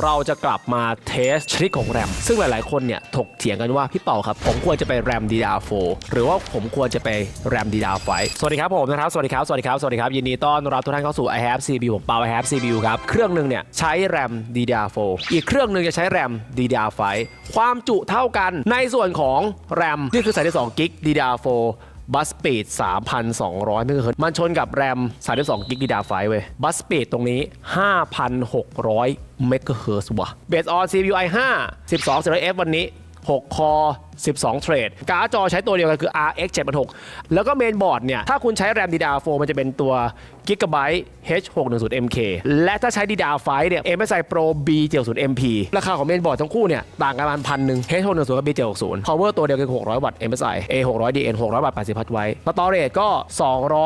เราจะกลับมาเทสชนิดของแรม ซึ่งหลายๆ คนเนี่ยถกเถียงกันว่าพี่เป่าครับ ผมควรจะไปแรม DDR4 หรือว่าผมควรจะไปแรม DDR5 สวัสดีครับผมนะครับ สวัสดีครับ สวัสดีครับ สวัสดีครับ ยินดีต้อนรับทุกท่านเข้าสู่ i have CPU ผมเปา i have CPU ครับ เครื่องหนึ่งเนี่ยใช้แรม DDR4 อีกเครื่องหนึ่งจะใช้แรม DDR5 ความจุเท่ากันในส่วนของแรมนี่คือ32กิก DDR4 บัสปีด3,200ไม่เคยมันชนกับแรม 32 กิกดีดาไฟเว้ย บัสปีดตรงนี้ 5,600 เมกะเฮิร์ตซ์ว่ะเบสออน CPU i5 12 0 f วันนี้ 6 คอ 12 เทรด การ์ดจอใช้ตัวเดียวกันคือ RX 786แล้วก็เมนบอร์ดเนี่ย ถ้าคุณใช้แรม DDR4 มันจะเป็นตัว Gigabyte H610MK และถ้าใช้ DDR5 เนี่ย MSI Pro B70MP ราคาของเมนบอร์ดทั้งคู่เนี่ย ต่างกันประมาณพันหนึ่ง H610 กับ B760 Power ตัวเดียวกัน 600 วัตต์ MSI A600DN 600 วัตต์ 80 พัทไว้ Storage ก็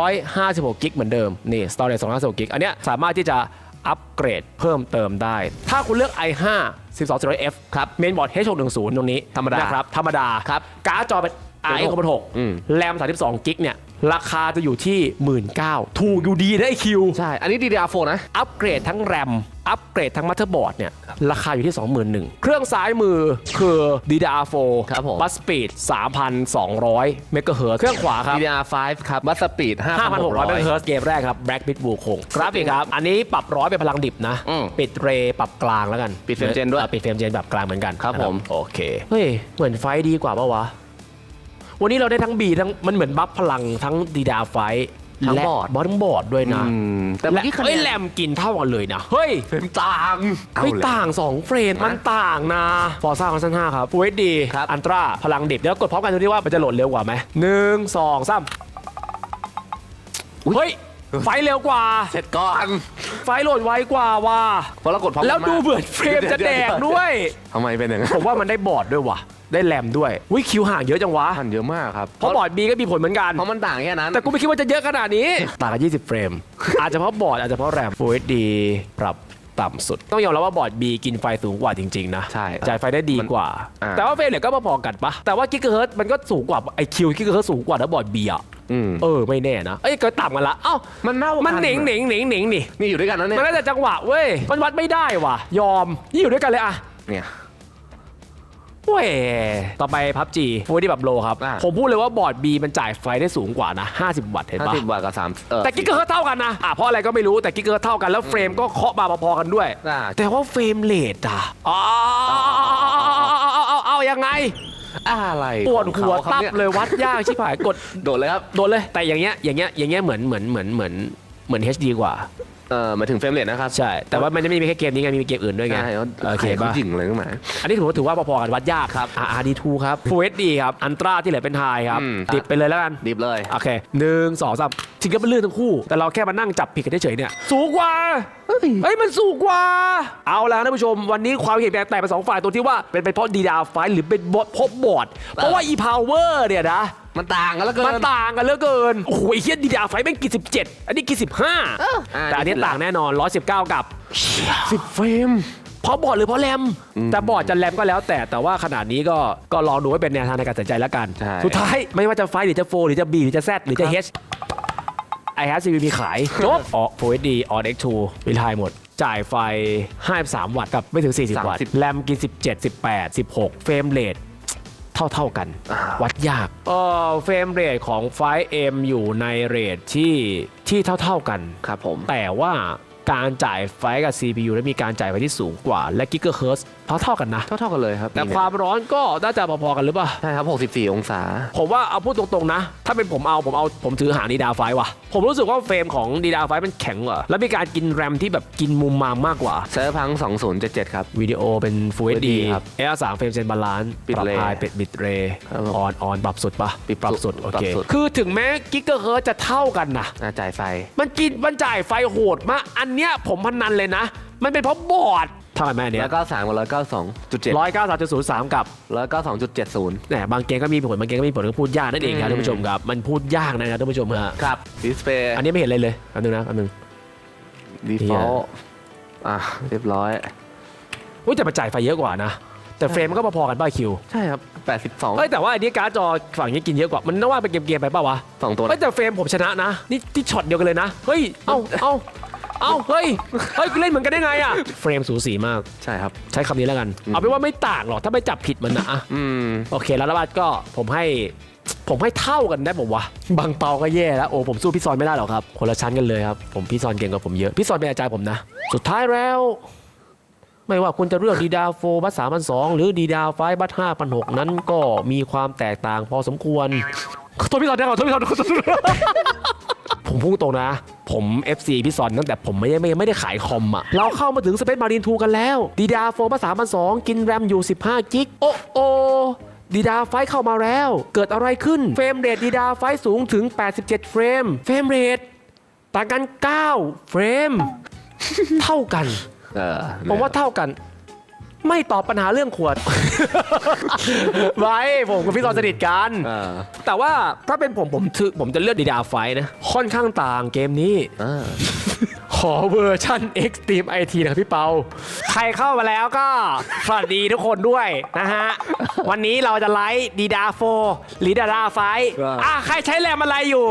256 กิกเหมือนเดิม นี่ Storage 256 กิก อันเนี้ยสามารถที่จะ อัปเกรดเพิ่มเติมได้ ถ้าคุณเลือก i5 12 f ครับเมนบอร์ด H610 ตรงนี้ธรรมดานะครับธรรมดาครับการ์ดจอเป็น RX อืม6แรม32กิกเนี่ย ราคาจะอยู่ที่ 19,000ถูกอยู่ดีนะไอคิว ใช่ อันนี้ DDR4 นะ อัปเกรดทั้งแรม อัปเกรดทั้งมั t เ e อร์บอร์ดเนี่ย ราคาอยู่ที่ 21,000 เครื่องซ้ายมือคือ DDR4 ครับผม บัสสปีด 3,200 เมกะเฮิรตซ์เครื่องขวาครับ DDR5 ครับบัสสปีด5,600 เมกะเฮิรตซ์เกมแรกครับ Black Bit บูคงกราฟิกครับ อันนี้ปรับร้อยเป็นพลังดิบนะ อืมปิดเรย์ปรับกลางแล้วกันปิดเฟรมเจนด้วย อะปิดเฟรมเจนแบบกลางเหมือนกันครับนะผมโอเค เฮ้ย เหมือนไฟท์ดีกว่าปะวะ วันนี้เราได้ทั้งบีทั้งมันเหมือนบัฟพลังทั้งดีดาไฟท์ทั้งและบอร์ดบอร์ดทั้งบอร์ดด้วยนะอืมแต่และเมื่อกี้คะแนเฮ้ยนแรมกินเท่ากันเลยนะ เฮ้ยเฟรมต่างไม่เอละต่าง 2 เฟรมมันต่างนะ ฟอร์ซ่าคอนซัน5ครับ Full HD ครับอันตราพลังดิบเดี๋ยวกดพร้อมกันดูที่ว่ามันจะโหลดเร็วกว่าไหมหนึ่งสองสามเฮ้ย ไฟเร็วกว่า เสร็จก่อนไฟโหลดไวกว่าว่ะเพราะเรากดพร้อมกันแล้วดูมาเหมือนเฟรมจะแดกด้วย ทำไมเป็นอย่างนั้นผมว่ามันได้บอร์ดด้วยว่ะ ได้แรมด้วยวิคิวห่างเยอะจังวะ ทันเยอะมากครับเพราะบอร์ดบีก็มีผลเหมือนกัน เพราะมันต่างแค่นั้นแต่กูไม่คิดว่าจะเยอะขนาดนี้ ต่างกัน 20 เฟรม อาจจะเพราะบอร์ดอาจจะเพราะแรม Full HD ปรับต่ำสุด ต้องยอมรับว่าบอร์ด B กินไฟสูงกว่าจริง ๆ นะใช่จ่ายไฟได้ดีกว่า อ่า แต่ว่าเฟรมเนี่ยก็พอๆกันปะแต่ว่ากิกะเฮิร์ตมันก็สูงกว่าไอคิวกิกะเฮิร์ตสูงกว่านะบอร์ด B อะอืม เออไม่แน่นะ เอ้ยก็ต่ำกันละ เอ้ามันเน่ามัมันเหน่งเหน่งเหน่งเหน่งนี่ นี่อยู่ด้วยกันนะเนี่ยมันน่าจะจังหวะเว้ย มันวัดไม่ได้ว่ะ ยอม นี่อยู่ด้วยกันเลยอะเนี่ย เว้ย ต่อไปพับจีฟูดี้แบบโลครับ อ่าผมพูดเลยว่าบอร์ด B มันจ่ายไฟได้สูงกว่านะ 50 วัตต์เห็นห้าปะ สิบบาทกับสามเออ แต่กิกะเฮิร์ตเท่ากันนะ อะเพราะอะไรก็ไม่รู้แต่กิกะเฮิร์ตเท่ากันแล้วเฟรมก็เคาะมาพอๆกันด้วย อ่าแต่ว่าเฟรมเรทอะอ๋อเอาเอาเอายังไง อะไรปวดหัวของตัขาบครับเลยวัดยากชิบหายกดโดดเลยครับ โดนเลยแต่อย่างเงี้ยอย่างเงี้ยอย่างเงี้ยเหมือนเหมือนเหมือนเหมือนเหมือน HD กว่า เออหมายถึงเฟรมเรทนะครับใช่ แต่ว่ามันจะไม่มีแค่เกมนี้ไง มีเกมอื่นด้วยไง ใช่โอเคป่ะป่ะ จริงเลยขึ้นมาอันนี้ถือว่าถือว่าพอๆกันวัดยากครับ RD2 ครับ Full HD ครับ อันตราที่เหลือเป็นไฮครับ อืม ติดไปเลยแล้วกัน ดิบเลย โอเคหนึ่งสองสามจริงก็เป็นเรื่องทั้งคู่ แต่เราแค่มานั่งจับผิดกันเฉยๆเนี่ย สูงกว่า เฮ้ย มันสูงกว่า เอาละท่านผู้ชม วันนี้ความเห็นแตกแตกเป็นสองฝ่ายตัวที่ว่าเป็นเป็นเพราะดีดาไฟหรือเป็นบอทพบบอร์ดเพราะว่า e power เนี่ยนะ มันต่างกันแล้วเกิน มันต่างกันเหลือเกิน โอ้โหไอ้เฮียดีดาไฟแม่งกี่สิบเจ็ดอันนี้กี่สิบห้าอ่าแต่อันนี้นี่คือต่างแน่นอน119กับสิบเฟรมเพราะบอร์ดหรือเพราะแรมแต่บอร์ดจะแรมก็แล้วแต่แต่ว่าขนาดนี้ก็ก็ลองดูไว้เป็นแนวทางในการตัดสินใจแล้วกัน ใช่ สุดท้ายไม่ว่าจะไฟหรือจะโฟหรือจะบีหรือจะแซหรือจะ H i have CV มีขายจบอ๋อ Full HD on X2 มีทายหมด จ่ายไฟ53วัตต์กับไม่ถึง40วัตต์30 แรมกิน17 18 16 เฟรมเรท เท่าเท่า ๆกันอ่าวัดยากเออเฟรมเรทของไฟ M อยู่ในเรทที่ที่เท่าเท่า ๆกัน ครับผม แต่ว่า การจ่ายไฟกับ CPU และมีการจ่ายไฟที่สูงกว่า และกิกะเฮิร์ตเท่าเท่าๆกันนะเท่าเท่าๆกันเลยครับแต่นี่ความร้อนก็น่าจะพอๆกันหรือเปล่า ใช่ครับ 64 องศา ผมว่าเอาพูดตรงๆนะ ถ้าเป็นผมเอาผมเอาผมถือหางดีดาไฟว่ะ ผมรู้สึกว่าเฟรมของดีดาไฟมันแข็งกว่า แล้วมีการกินแรมที่แบบกินมุมมามากกว่าเซิร์ฟพัง 2077 ครับ วิดีโอเป็น Full HD ครับ L3 เฟรมเซนบาลานซ์ปิดปรับ ray ไฮเป็ดบิดเรย์ครับผมออนออนปรับสุดปะปิดปรับสุดสุดโอปรัเคบสุดคือถึงแม้กิกะเฮิร์ตจะเท่ากันนะอ่าจ่ายไฟ มันกินมันจ่ายไฟโหดมากอันเนี้ยผมพนันเลยนะ มันเป็นเพราะบอร์ดเท่าไหร่แม่อันเนี้ยแล้วก็3กับ192.7ร้อยเก้าสามจุดศูนย์สามกับ192.70แหมบางเกมก็มีผลบางเกมก็มีผลก็พูดยากนั่นเองครับอืมท่านผู้ชมครับ มันพูดยากนะครับท่านผู้ชมฮะครับดิสเพย์อันนี้ไม่เห็นเลยเลยอันนึงนะอันนึงดีฟอลอะเรียบร้อยอุ้ยแต่มันจ่ายไฟเยอะกว่านะแต่เฟรมมันก็พอๆกันป้าคิว ใช่ครับ 82เอ้ยแต่ว่าอันนี้การ์ดจอฝั่งนี้กินเยอะกว่า มันน่าว่าเป็นเกมๆไปเปล่าวะสองตัวเฮ้ยแต่เฟรมผมชนะนะ นี่ที่ช็อตเดียวกันเลยนะ เฮ้ย เอ้าเอ้า เอ้าเฮ้ยเฮ้ยกูเล่นเหมือนกันได้ไงอะเฟรมสูสีมาก ใช่ครับ ใช้คำนี้แล้วกัน เอาเป็นว่าไม่ต่างหรอกถ้าไม่จับผิดมันนะอะอืม โอเคแล้วละบัดก็ผมให้ ผมให้เท่ากันได้ผมวะบางเปาก็แย่แล้วโอ้ผมสู้พี่ซอนไม่ได้หรอกครับคนละชั้นกันเลยครับผมพี่ซอนเก่งกว่าผมเยอะพี่ซอนเป็นอาจารย์ผมนะ สุดท้ายแล้ว ไม่ว่าคุณจะเลือกดีดาโฟบัตสามพันสองหรือดีดาไฟบัตห้าพันหกนั้นก็มีความแตกต่างพอสมควรขอโทษพี่ซอนนะขอโทษพี่ซอนขอโทษผมพูดตรงนะ ผม FC พี่ซอนตั้งแต่ผมไม่ได้ไม่ไม่ได้ขายคอมอะเราเข้ามาถึงสเปซมารีนทูกันแล้วดีดาโฟบัตสามพันสองกินแรมอยู่ 15 กิก โอ้โอดีดาไฟเข้ามาแล้ว เกิดอะไรขึ้น เฟรมเรทดีดาไฟสูงถึง 87 เฟรม เฟรมเรทต่างกัน 9 เฟรม เท่ากันเออผมว่าเท่ากัน ไม่ตอบปัญหาเรื่องขวด ไว้ผมกับพี่ซอนสนิทกันเออแต่ว่าถ้าเป็นผมผมถือผมจะเลือกดีดาไฟนะ ค่อนข้างต่างเกมนี้เออขอเวอร์ชัน Extreme IT นะครับพี่เปา ใครเข้ามาแล้วก็ สวัสดีทุกคนด้วยนะฮะ วันนี้เราจะไลฟ์ดีดาโฟหรือดาราไฟอะใครใช้แรมอะไรอยู่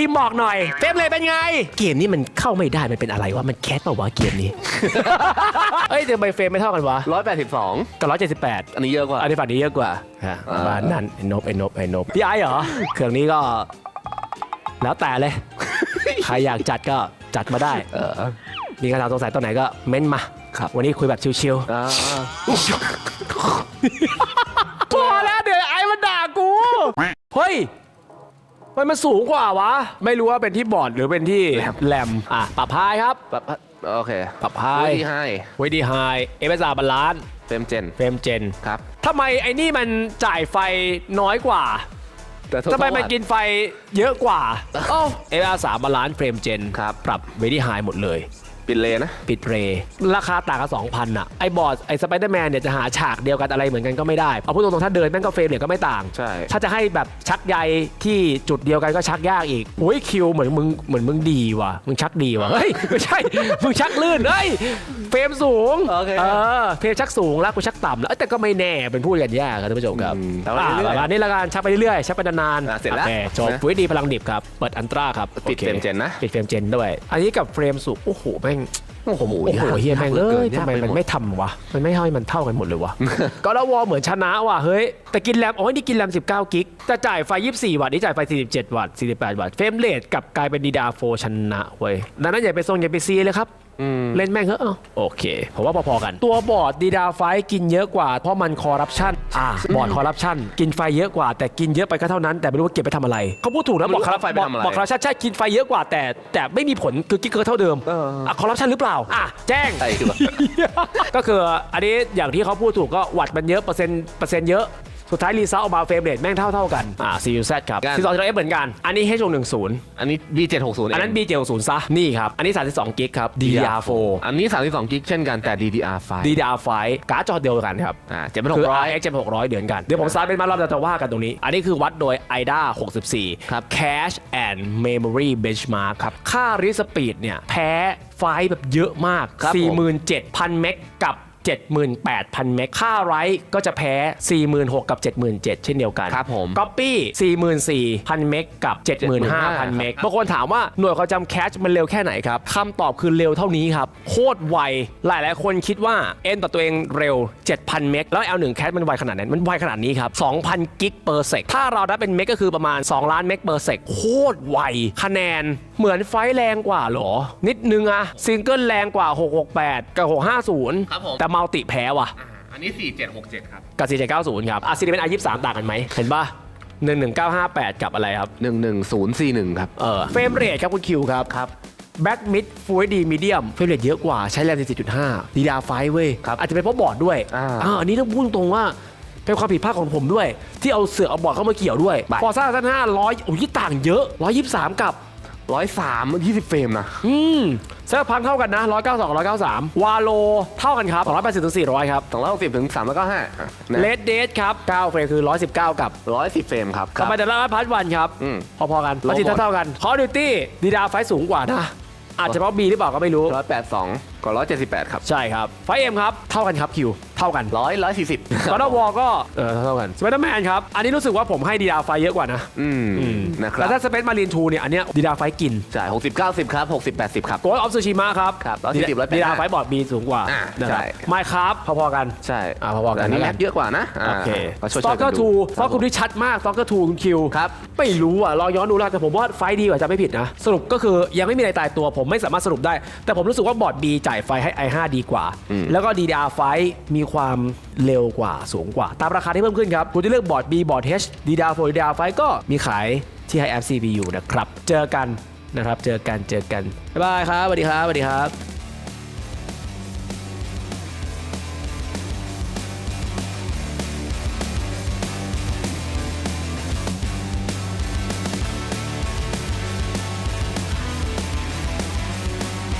พิมพ์บอกหน่อย เฟรมเลยเป็นไง เกมนี้มันเข้าไม่ได้มันเป็นอะไรวะมันแคสเปล่าวะเกมนี้ เอ้ยทำไมเฟรมไม่เท่ากันวะร้อยแปดสิบสองกับร้อยเจ็ดสิบแปด อันนี้เยอะกว่า อันนี้ฝั่งนี้เยอะกว่าฮะอ่า บ้านนั่นไอ้นบไอ้นบไอ้นบพี่ไอ้เหรอ เครื่องนี้ก็ แล้วแต่เลย ใครอยากจัดก็จัดมาได้ เออ มีคำถามสงสัยตอนไหนก็เม้นมา ครับ วันนี้คุยแบบชิวอ่าๆพอแล้วเดี๋ยวไอ้มันด่ากู เฮ้ย มันมันสูงกว่าวะ ไม่รู้ว่าเป็นที่บอร์ดหรือเป็นที่แรมอะปรับพายครับแบบโอเคปรับพาไว้ยที่ให้ไว้ดีไฮเอเวอร์บาลานซ์เฟรมเจนเฟรมเจนครับทำไมไอ้นี่มันจ่ายไฟน้อยกว่าแต่ทำไมมันกินไฟเยอะกว่าโอ้เอเวอร์สามบาลานซ์เฟรมเจนครับปรับเวดี้ไฮหมดเลย ปิดเลนนะ ปิดเรย์ราคาต่างกัน2,000อะไอ้บอร์ดไอ้สไปเดอร์แมนเนี่ยจะหาฉากเดียวกันอะไรเหมือนกันก็ไม่ได้ เอาพูดตรงๆถ้าเดินแม่งก็เฟรมเนี่ยก็ไม่ต่าง ใช่ ถ้าจะให้แบบชักใยที่จุดเดียวกันก็ชักยากอีกโอ้ยคิวเหมือนมึงเหมือนมึงดีว่ะ มึงชักดีว่ะ เฮ้ย ไม่ใช่ มึงชักลื่นเฮ้ย เฟรมสูงโอเคเออเฟรมชักสูงแล้วกูชักต่ำแล้วเอ้ยแต่ก็ไม่แน่เป็นพูดกันยากครับท่านผู้ชมครับอืมแต่ว่าอ่าเรื่อยๆประมาณนี้ละกันชักไปเรื่อยๆชักไปนานอะเสร็จแล้วโอคจบนะ วิดีพลังดิบครับ เปิดอันตราครับปิดโอคเฟรมเจนนะ ปิดเฟรมเจนด้วย อันนี้กับเฟรมสูงโอ้โหแม่ง mean โอ้โหโอ้โหเฮียแม่งเอ้ยยากทำไมปมันหดไม่ทำวะ มันไม่ให้มันเท่ากันหมดเลยวะ ก็แล้ววอลเหมือนชนะว่ะเฮ้ย แต่กินแรมโอ้ยนี่กินแรม 19 กิกแต่จ่ายไฟ 24 วัตต์นี่จ่ายไฟ 47 วัตต์ 48 วัตต์ เฟรมเรทกลับกลายเป็นดีดาโฟชนะเว้ยดังนั้นอย่าไปทรงอย่าไปซีเลยครับอืมเล่นแม่งเถอะเอ้าโอเคผมว่าพอๆกัน ตัวบอร์ดดีดาไฟกินเยอะกว่า เพราะมันคอร์รัปชันอ่าบอร์ดคอร์รัปชันกินไฟเยอะกว่า แต่กินเยอะไปก็เท่านั้นแต่ไม่รู้ว่าเก็บไปทำอะไรเขาพูดถูกนะไม่บรู้อร์ดคอร์รัปไฟไปทำอะไรบอร์ดคอร์รัปชันใช่กินไฟเยอะกว่าแต่แต่ไม่มีผลคือกิ๊กเกินเท่าเดิมเอออะคอร์รัปชันหรือเปล่าอะแจ้ง ใช่คือแบบก็คืออันนี้อย่างที่เขาพูดถูกก็วัดมันเยอะเปอร์เซ็นต์เปอร์เซ็นต์เยอะ สุดท้ายรีเซลออกมาเฟรมเรทแม่งเท่าเท่าๆกัน อ่า CUZ ครับกันซีซอนเอฟเหมือนกัน อันนี้ H610 อันนี้ B760 อันนั้น B760 ซะ นี่ครับ อันนี้ 32 กิกครับ DDR4 อันนี้ 32 กิกเช่นกันแต่ DDR5 DDR5 การ์ดจอเดียวกันครับ อ่าเจ็ดพันหคืกอ ร้อย RX 7600 เดือนกัน เดี๋ยวผมสตาร์ทเป็นมารอบจะว่ากันตรงนี้ อันนี้คือวัดโดย IDA 64 ครับ Cache and Memory Benchmark ครับ ค่า read speed เนี่ย แพ้ไฟล์แบบเยอะมาก ครับผม 47,000 เมกกับ 78,000 เมกค่าไรก็จะแพ้ 46,000 กับ 77,000 เช่นเดียวกันครับผม Copy 44,000 เมกกับ 75,000 เมกบางคนถามว่าหน่วยความจำแคชมันเร็วแค่ไหนครับคำตอบคือเร็วเท่านี้ครับ โคตรไว หลายหลายๆคนคิดว่าเอ็นต่อตัวเองเร็ว 7,000 เมกแล้ว L1 แคชมันไวขนาดนั้น มันไวขนาดนี้ครับ 2,000 กิกเปอร์เซกถ้าเราได้เป็นเมกก็คือประมาณ 2 ล้านเมกเปอร์เซกโคตรไว คะแนนเหมือนไฟล์แรงกว่าเหรอ นิดนึงอะซิงเกิลแรงกว่า 668 กับ 650ครับผมแต่มัลติแพ้ว่ะอันนี้ 4767 ครับ กับ 4790 ครับอะซีดีเป็น i23 ต่างกันไหมเห็นป่ะ11958 กับอะไรครับ11041ครับ เออเฟรมเรทครับคุณคิวครับครับแบ็กมิดฟูลดีมีเดียมเฟรมเรทเยอะกว่าใช้แรม14.5ดีดาไฟเว้ย ครับอาจจะเป็นเพราะบอร์ดด้วยอ่า อันนี้ต้องพูดตรงว่า เป็นความผิดพลาดของผมด้วย ที่เอาเสือกเอาบอร์ดเข้ามาเกี่ยวด้วยไปพอซ่าสั้นห้าร้อยโอ้ยต่างเยอะ 123 กับ 103 20เฟรมนะอืมเซอร์พังเท่ากันนะ192 193วาโลเท่ากันครับ280ถึง400ครับ260ถึง395เลดเดทครับ9เฟรมคือ119กับ110เฟรมครับต่อไปแต่ละพัทวันครับอืมพอๆกันโลประสิทธิหมดเท่าๆกันคอร์ดิวตี้ดีดาไฟสูงกว่านะอาจจะเพราะบีหรือเปล่าก็ไม่รู้182 ก็ร้อยเจ็ดสิบแปดครับ ใช่ครับ ไฟเอ็มครับ เท่ากันครับคิว เท่ากันร้อยร้อยสี่สิบกอร์ดวอก็ เออเท่ากันสไปเดอร์แมนครับ อันนี้รู้สึกว่าผมให้ดีดาไฟเยอะกว่านะอืมนะครัแต่บถ้าสเปซมารีนทูเนี่ย อันเนี้ยดีดาไฟกินใช่หกสิบเก้าสิบครับหกสิบแปดสิบครับโกดออฟซูชิมะครับครับ140 185ดีดาไฟบอร์ดบีสูงกว่าอ่านะครับใช่ไมครับพอๆกันใช่อ่าพอๆกันอันนี้นั่นแหแรละปเยอะกว่านะาโอเคก็ช่วยสตอกเกอร์ทูสตอกเกอร์ที่ชัดมากสตอกเกอร์ทูคุณคิวครับไม่รู้อะลองย้อนดูแล้วแต่ผมว่าไฟดีกว่าจะไม่ผิดนะสรุปก็คือยังไม่มีอะไรตายตัวผมไม่สามารถสรุปได้ แต่ผมรู้สึกว่าบอร์ด B จ่ายไฟให้ i5 ดีกว่า แล้วก็ DDR ไฟมีความเร็วกว่าสูงกว่า ตามราคาที่เพิ่มขึ้นครับ คุณจะเลือกบอร์ด B บอร์ด H DDR 4 DDR ไฟก็มีขายที่ High F CPU นะครับ เจอกันนะครับ เจอกัน เจอกัน บ๊ายบายครับ สวัสดีครับ สวัสดีครับ